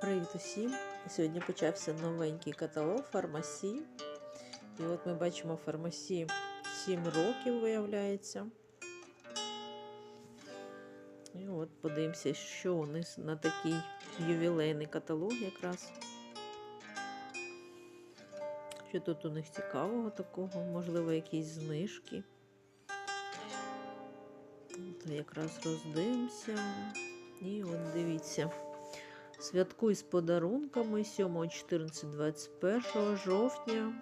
Привіт усім! Сьогодні почався новенький каталог фармасі. І от ми бачимо фармасі 7 років, виявляється. І от подивимося, що у них на такий ювілейний каталог якраз. Що тут у них цікавого такого, можливо, якісь знижки. От якраз роздивимося. І от дивіться. Святкуй з подарунками 7, 14, 21 жовтня.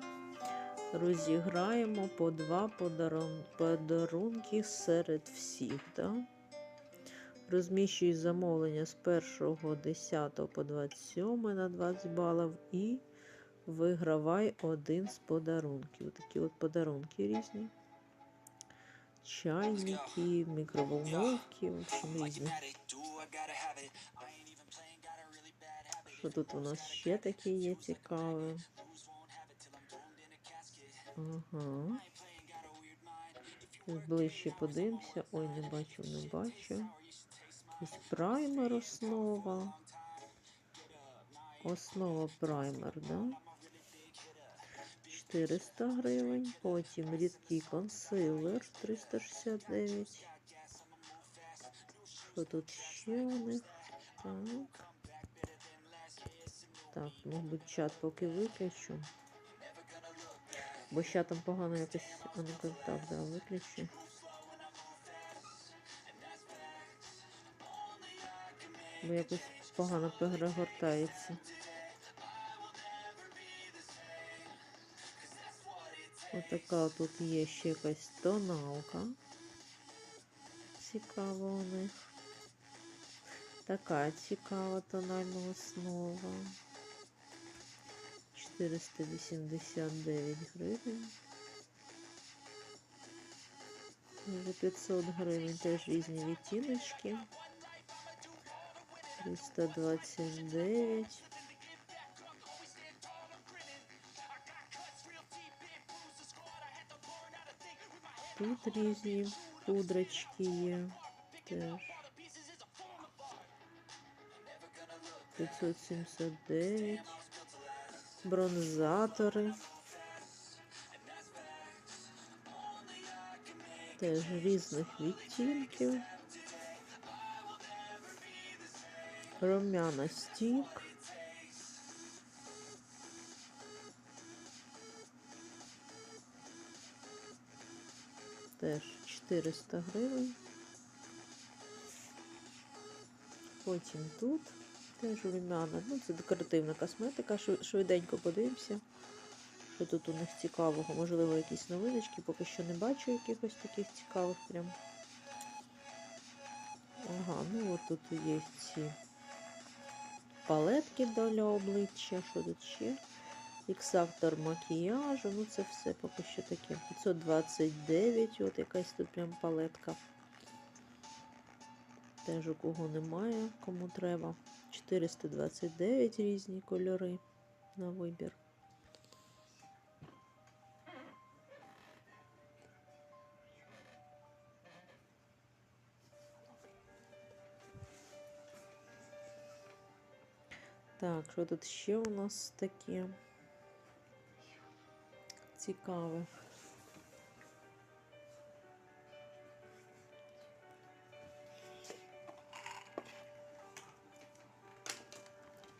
Розіграємо по два подарун... подарунки серед всіх. Да? Розміщуй замовлення з 1 10 по 27 на 20 балів і вигравай один з подарунків. Такі от подарунки різні. Чайники, мікроволновки, в общем, різні. Що тут у нас ще таке є цікаве? Ага. Ближче подивимося. Ой, не бачу, не бачу. Якийсь праймер основа. Основа праймер, да? 400 гривень. Потім рідкий консилер 369. Що тут ще у них? Так. Так, мабуть, чат поки виключу. Бо з чатом погано якось. А ну так, да, виключу. Бо якось погано перегортається. Отака тут є ще якась тоналка. Цікава у них. Така цікава тональна основа. 489 гривень. За 500 гривень теж різні відтіночки. 329. Тут різні пудрочки є теж. 579. Бронзатори. Теж різних відтінків. Румяна стік. Теж 400 гривень. Потім тут теж румяна. Ну, це декоративна косметика. Швиденько подивимося, що тут у них цікавого. Можливо, якісь новиночки, поки що не бачу якихось таких цікавих прям. Ага, ну от тут є ці палетки для обличчя. Що тут ще? Ікс-автор макіяжу. Ну, це все поки що таке. 529, от якась тут прям палетка. Теж у кого немає, кому треба. 429 різні кольори на вибір. Так, що тут ще у нас таке цікаве?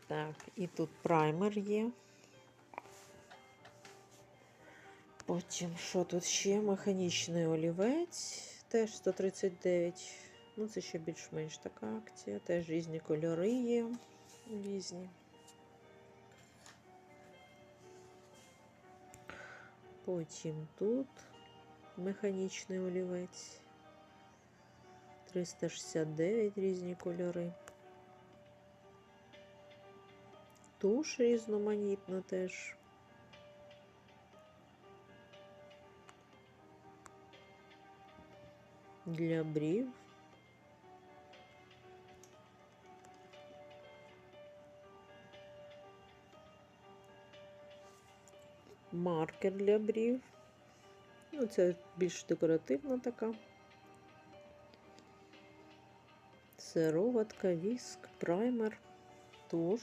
Так, і тут праймер є. Потім, що тут ще? Механічний олівець, теж 139. Ну, це ще більш-менш така акція. Теж різні кольори є. Різні. Потім тут механічний олівець. 369 різні кольори. Туш різноманітна теж. Для брів. Маркер для брів. Ну, це більш декоративна така. Сироватка, віск, праймер, туш.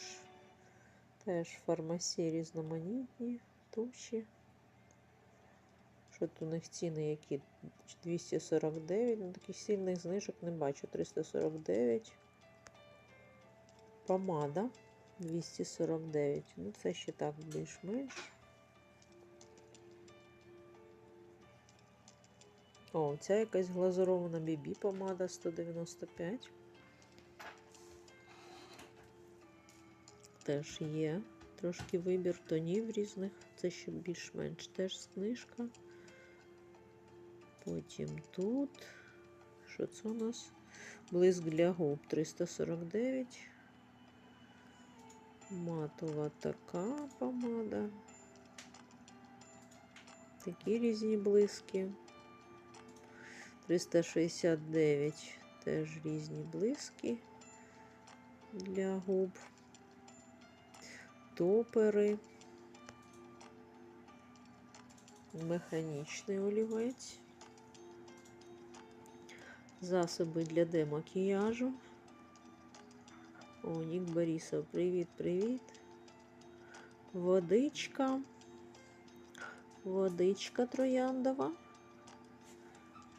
Теж фармасі різноманітні туші. Що тут у них ціни які? 249, ну таких сильних знижок не бачу. 349. Помада 249. Ну, це ще так більш-менш. О, ця якась глазурована бібі помада 195. Теж є трошки вибір тонів різних. Це ще більш-менш теж книжка. Потім тут. Що це у нас? Блиск для губ 349. Матова така помада. Такі різні блиски. 369 теж різні блиски для губ. Топери. Механічний олівець. Засоби для демакіяжу. О, Нік Борисов, привіт-привіт. Водичка. Водичка трояндова.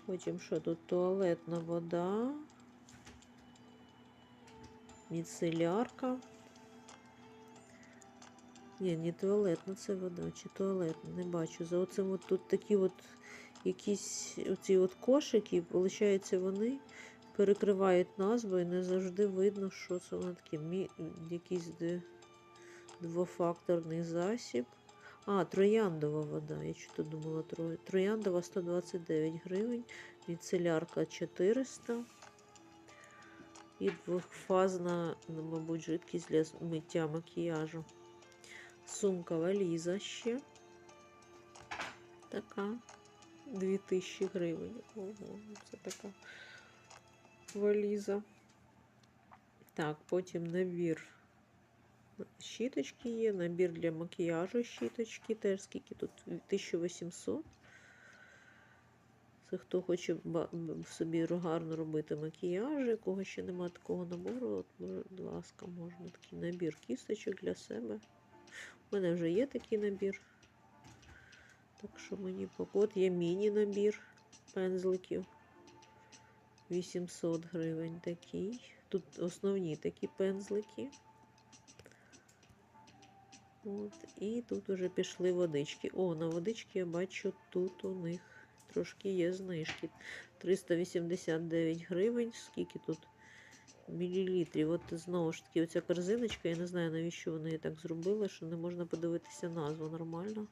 Потім що тут туалетна вода. Міцелярка. Ні, не туалетна це вода, чи туалетна, не бачу. За оцим от тут такі от якісь оці от кошики, виходить, вони перекривають назву і не завжди видно, що це воно таке. Якийсь двофакторний засіб. А, трояндова вода. Я що думала, тро... трояндова 129 гривень, міцелярка 400. І двохфазна, ну, мабуть, жидкість для миття макіяжу. Сумка валіза ще. Така. 2000 гривень. Ого, це така валіза. Так, потім набір щіточки є, набір для макіяжу щіточки, теж скільки тут 1800. Це хто хоче собі гарно робити макіяж, якого ще немає такого набору. От, будь ласка, можна такий набір кісточок для себе. У мене вже є такий набір. Так що мені от є міні-набір пензликів. 800 гривень такий. Тут основні такі пензлики. От, І тут вже пішли водички. О, на водички я бачу, тут у них трошки є знижки. 389 гривень. Скільки тут мілілітрів? От знову ж таки, оця корзиночка, я не знаю, навіщо вони її так зробили, що не можна подивитися назву нормально.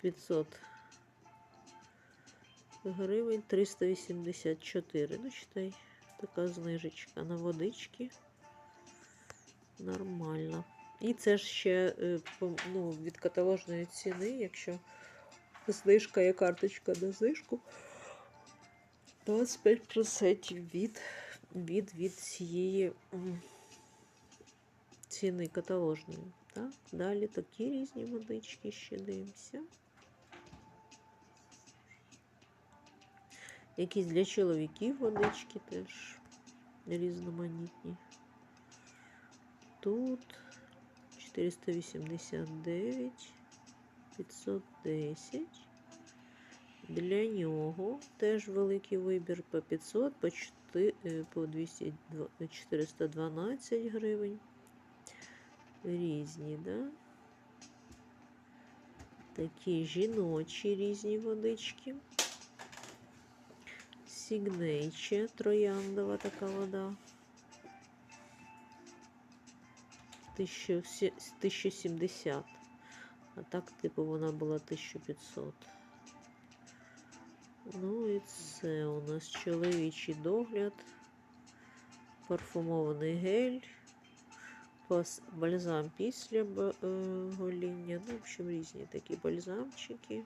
500 гривень 384. Ну, читай, така знижечка на водички. Нормально. І це ж ще ну, від каталожної ціни, якщо знижка є карточка на знижку, 25% від, від, від цієї ціни каталожної. Так, далі такі різні водички ще дивимося. Якісь для чоловіків водички теж різноманітні. Тут 489, 510. Для нього теж великий вибір по 500, по 4, по 200, 412 гривень. Різні, да? Такі жіночі різні водички. Сігнейче, трояндова така вода. 1070. А так, типу, вона була 1500. Ну і це у нас чоловічий догляд, парфумований гель, бальзам після е, гоління. Ну, в общем, різні такі бальзамчики,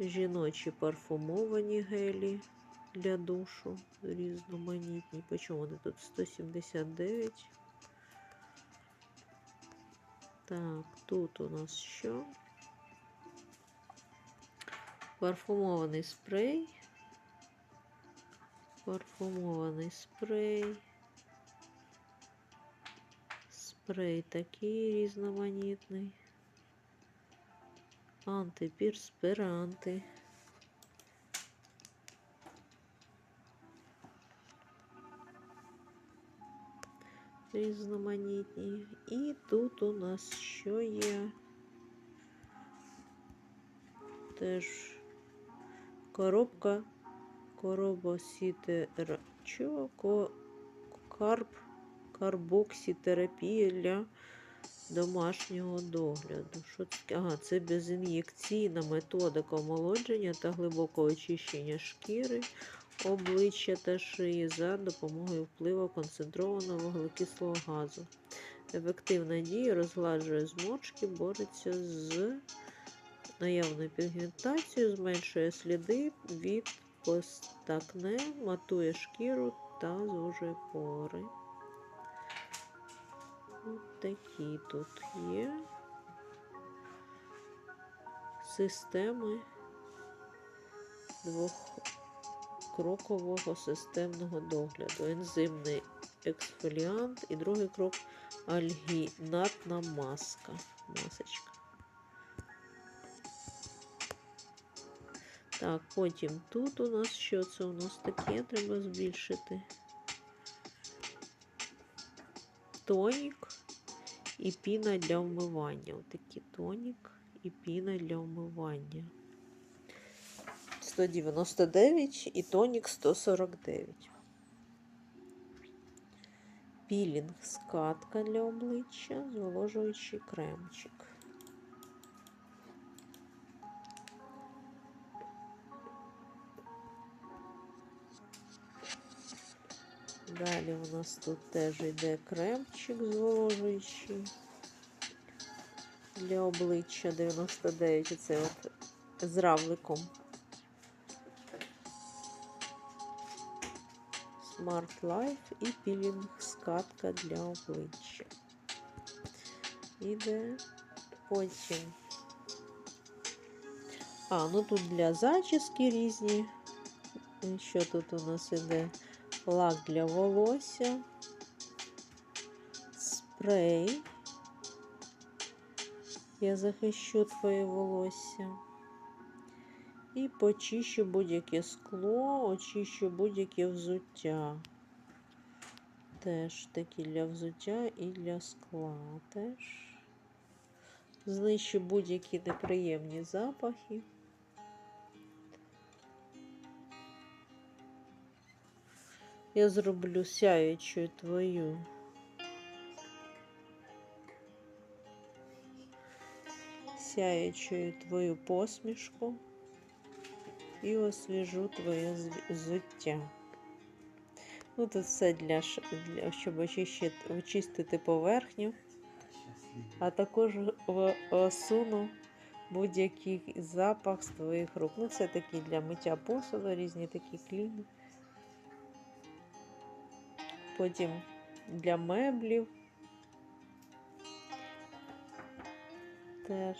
жіночі парфумовані гелі для душу, різноманітні. Почому вони тут 179? Так, тут у нас що? Парфумований спрей. Парфумований спрей. Спрей такий різноманітний. Антиперспиранти. Різноманітні. І тут у нас що є? Теж коробка коробосітер... Чого? Ко... Карб... Карбоксітерапія для домашнього догляду. Що це? Ага, це безін'єкційна методика омолодження та глибокого очищення шкіри, обличчя та шиї за допомогою впливу концентрованого вуглекислого газу. Ефективна дія розгладжує зморшки, бореться з наявною пігментацією, зменшує сліди від постакне, матує шкіру та звужує пори. От такі тут є системи двохкрокового системного догляду. Ензимний ексфоліант і другий крок альгінатна маска. Масочка. Так, потім тут у нас що це у нас таке? Треба збільшити. Тонік і піна для вмивання. Отакий тонік і піна для вмивання. 199 і тонік 149. Пілінг скатка для обличчя, зволожуючий кремчик. Далі у нас тут теж йде кремчик зволожуючий для обличчя 99. Оце от з равликом. Smart Life і пілінг скатка для обличчя. Іде потім. А, ну тут для зачіски різні. Що тут у нас іде? Лак для волосся, спрей. Я захищу твоє волосся. І почищу будь-яке скло, очищу будь-яке взуття. Теж такі для взуття і для скла теж. Знищу будь-які неприємні запахи. Я зроблю сяючу твою. Сяючою твою посмішку і освіжу твоє взуття. Ну, тут все для, для щоб очистити, очистити поверхню, а також осуну будь-який запах з твоїх рук. Ну, це такі для миття посуду, різні такі кліни. Потім для меблів. Теж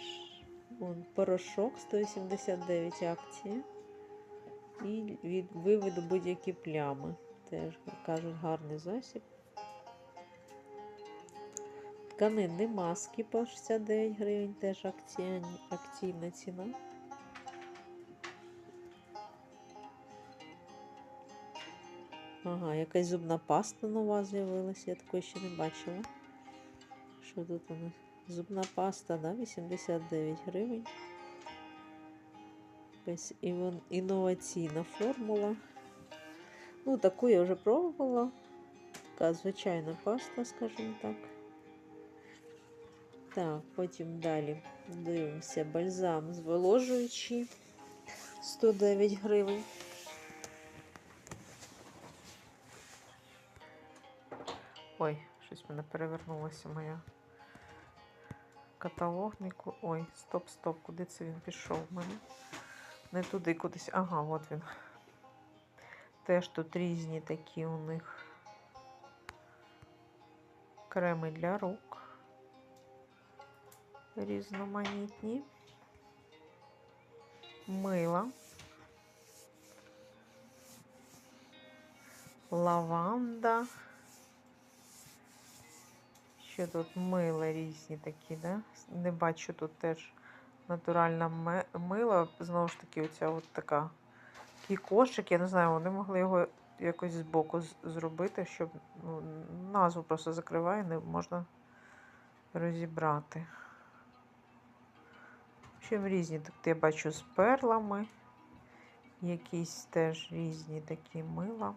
вон, порошок 189 акції. І від виведу будь-які плями. Теж, кажуть, гарний засіб. Тканинні маски по 69 гривень, теж акційна ціна. Ага, якась зубна паста нова з'явилася, я такої ще не бачила. Що тут у нас? Зубна паста, да, 89 гривень. Якась інноваційна формула. Ну, таку я вже пробувала. Така звичайна паста, скажімо так. Так, потім далі дивимося бальзам зволожуючий 109 гривень. Ой, щось в мене перевернулася моя каталогнику. Ой, стоп, стоп, куди це він пішов в мене? Не туди кудись. Ага, от він. Теж тут різні такі у них креми для рук. Різноманітні. Мила. Лаванда. Ще тут мила різні такі, да? Не бачу тут теж натуральне мило. Знову ж таки, оця от така такий кошик. Я не знаю, вони могли його якось збоку зробити, щоб ну, назву просто закриває, не можна розібрати. Общем, різні тут я бачу з перлами. Якісь теж різні такі мила.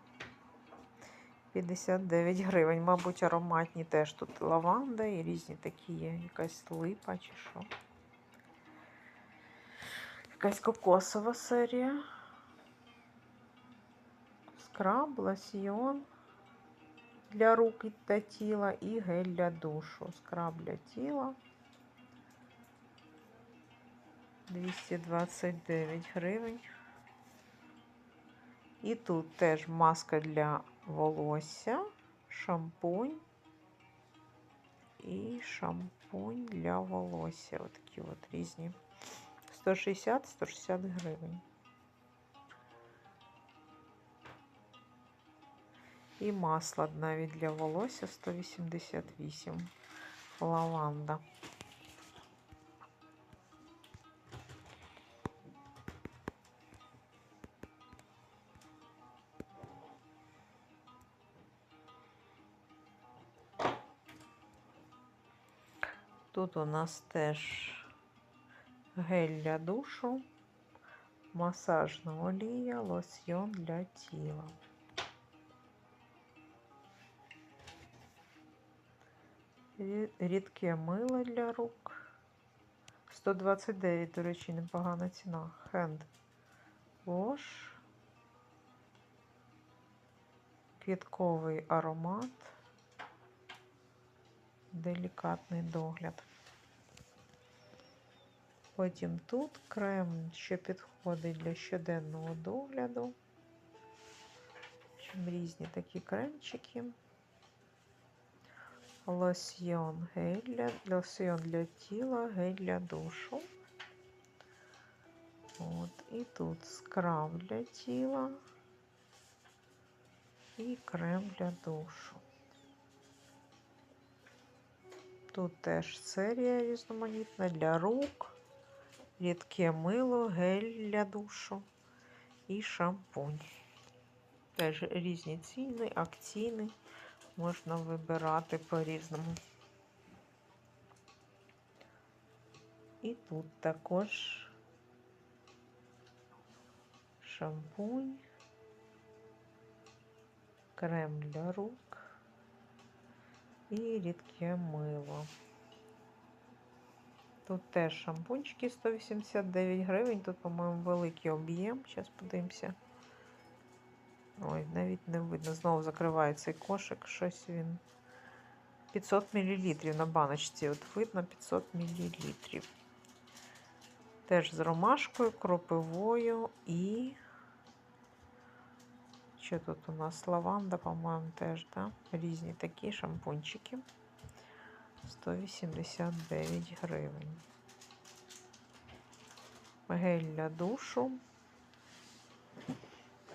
59 гривень. Мабуть, ароматні теж тут лаванда і різні такі є. Якась липа чи що. Якась кокосова серія. Скраб, лосьйон для рук та тіла і гель для душу. Скраб для тіла. 229 гривень. І тут теж маска для волосся, шампунь і шампунь для волосся. Отакі от різні. 160-160 гривень. І масло навіть для волосся 188. Лаванда. Тут у нас теж гель для душу, масажна олія, лосьйон для тіла. Рідке мило для рук. 129, до речі, непогана ціна. Hand wash. Квітковий аромат. Делікатний догляд. Потім тут крем, що підходить для щоденного догляду. Чим різні такі кремчики. Лосьйон гель для, лосьйон для тіла, гель для душу. От, і тут скраб для тіла і крем для душу. Тут теж серія різноманітна для рук, рідке мило, гель для душу і шампунь. Теж різні ціни, акційні. Можна вибирати по-різному. І тут також шампунь, крем для рук і рідке мило. Тут теж шампунчики 189 гривень. Тут, по-моєму, великий об'єм. Зараз подивимося. Ой, навіть не видно. Знову закриває цей кошик. Щось він. 500 мл на баночці. От видно 500 мл. Теж з ромашкою, кропивою і. Що тут у нас? Лаванда, по-моєму, теж, да? Різні такі шампунчики. 189 гривень. Гель для душу.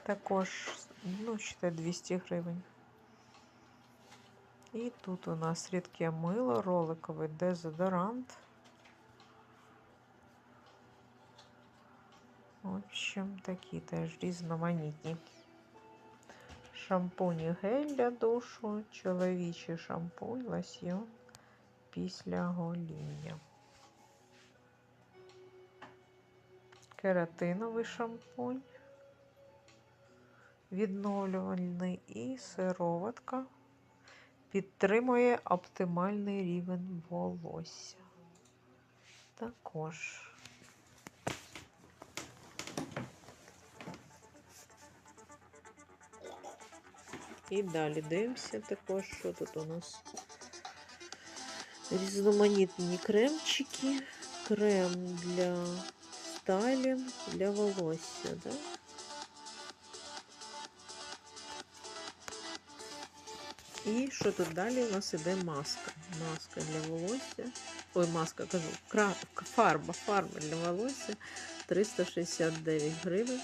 Також, ну, ще 200 гривень. І тут у нас рідке мило, роликовий дезодорант. В общем, такі теж різноманітні. Шампунь і гель для душу, чоловічий шампунь, лосьйон після гоління. Кератиновий шампунь, відновлювальний і сироватка підтримує оптимальний рівень волосся. Також. І далі дивимося також, що тут у нас різноманітні кремчики, крем для стайлінг, для волосся, да? І що тут далі? У нас іде маска. Маска для волосся. Ой, маска кажу, кра... фарба, фарба для волосся 369 гривень.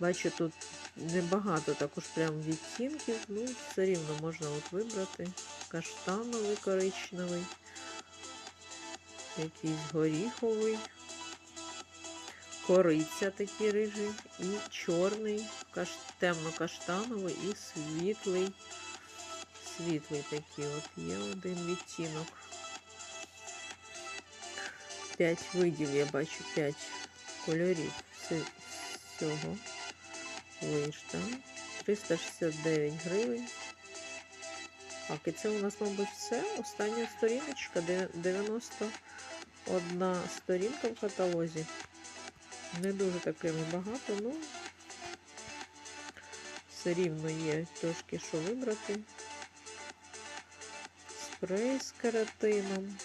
Бачу, тут небагато також прям відтінків, ну, все рівно можна от вибрати. Каштановий, коричневий, якийсь горіховий, кориця такий рижий, і чорний, каш... темно-каштановий і світлий. Світлий такий от є один відтінок. П'ять видів, я бачу, п'ять кольорів цього вишта. 369 гривень. Так, і це у нас, мабуть, все. Остання сторіночка, де 91 сторінка в каталозі. Не дуже такими багато, ну все рівно є трошки що вибрати. Спрей з кератином,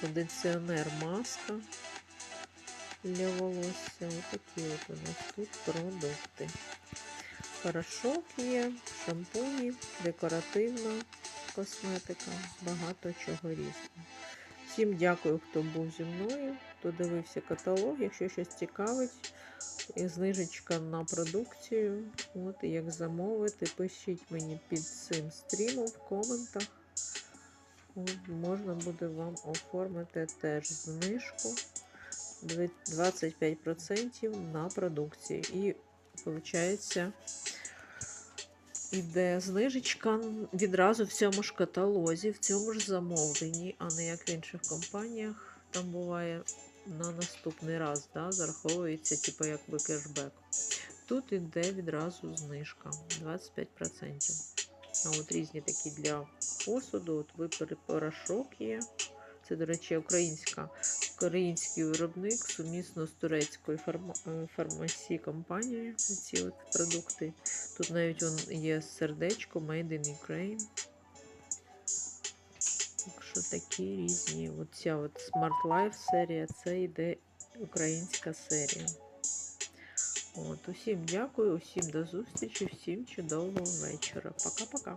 кондиціонер маска для волосся. Отакі от у нас тут продукти. Порошок є, шампуні, декоративна косметика, багато чого різного. Всім дякую, хто був зі мною, хто дивився каталог. Якщо щось цікавить, і знижечка на продукцію. От як замовити, пишіть мені під цим стрімом в коментах. От, можна буде вам оформити теж знижку 25% на продукцію. І виходить, іде знижечка відразу в цьому ж каталозі, в цьому ж замовленні, а не як в інших компаніях. Там буває на наступний раз, да, зараховується, типу, якби кешбек. Тут іде відразу знижка 25%. А от різні такі для посуду, от випари порошок є. Це, до речі, українська, український виробник сумісно з турецькою фарма, е, фармасі компанією. Ці от продукти. Тут навіть вон є сердечко Made in Ukraine. Так що такі різні. Оця от Smart Life серія, це йде українська серія. От, усім дякую, усім до зустрічі, всім чудового вечора. Пока-пока.